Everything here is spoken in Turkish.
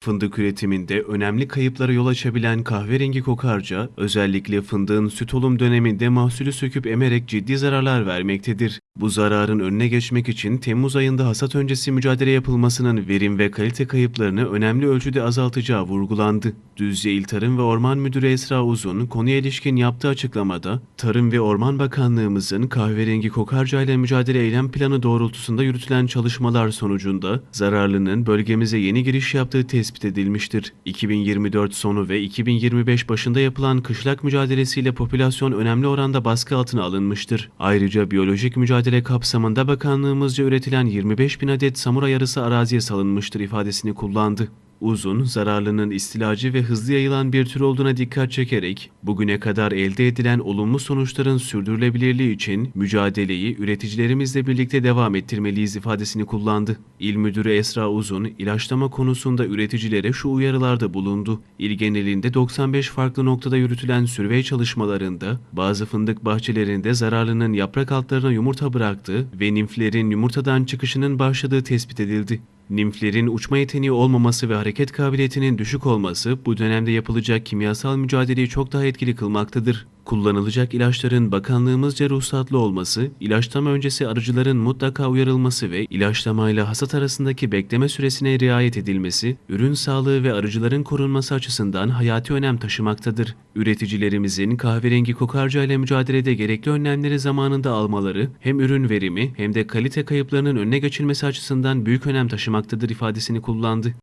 Fındık üretiminde önemli kayıplara yol açabilen kahverengi kokarca, özellikle fındığın süt olum döneminde mahsulü söküp emerek ciddi zararlar vermektedir. Bu zararın önüne geçmek için Temmuz ayında hasat öncesi mücadele yapılmasının verim ve kalite kayıplarını önemli ölçüde azaltacağı vurgulandı. Düzce İl Tarım ve Orman Müdürü Esra Uzun konuya ilişkin yaptığı açıklamada, Tarım ve Orman Bakanlığımızın kahverengi kokarca ile mücadele eylem planı doğrultusunda yürütülen çalışmalar sonucunda zararlının bölgemize yeni giriş yaptığı tespit edilmiştir. 2024 sonu ve 2025 başında yapılan kışlak mücadelesiyle popülasyon önemli oranda baskı altına alınmıştır. Ayrıca biyolojik mücadele kapsamında bakanlığımızca üretilen 25 bin adet samura yarısı araziye salınmıştır ifadesini kullandı. Uzun, zararlının istilacı ve hızlı yayılan bir tür olduğuna dikkat çekerek, bugüne kadar elde edilen olumlu sonuçların sürdürülebilirliği için mücadeleyi üreticilerimizle birlikte devam ettirmeliyiz ifadesini kullandı. İl Müdürü Esra Uzun, ilaçlama konusunda üreticilere şu uyarılarda bulundu. İl genelinde 95 farklı noktada yürütülen sürvey çalışmalarında, bazı fındık bahçelerinde zararlının yaprak altlarına yumurta bıraktığı ve nimflerin yumurtadan çıkışının başladığı tespit edildi. Nimflerin uçma yeteneği olmaması ve hareket kabiliyetinin düşük olması bu dönemde yapılacak kimyasal mücadeleyi çok daha etkili kılmaktadır. Kullanılacak ilaçların bakanlığımızca ruhsatlı olması, ilaçlama öncesi arıcıların mutlaka uyarılması ve ilaçlamayla hasat arasındaki bekleme süresine riayet edilmesi, ürün sağlığı ve arıcıların korunması açısından hayati önem taşımaktadır. Üreticilerimizin kahverengi kokarca ile mücadelede gerekli önlemleri zamanında almaları hem ürün verimi hem de kalite kayıplarının önüne geçilmesi açısından büyük önem taşımaktadır ifadesini kullandı.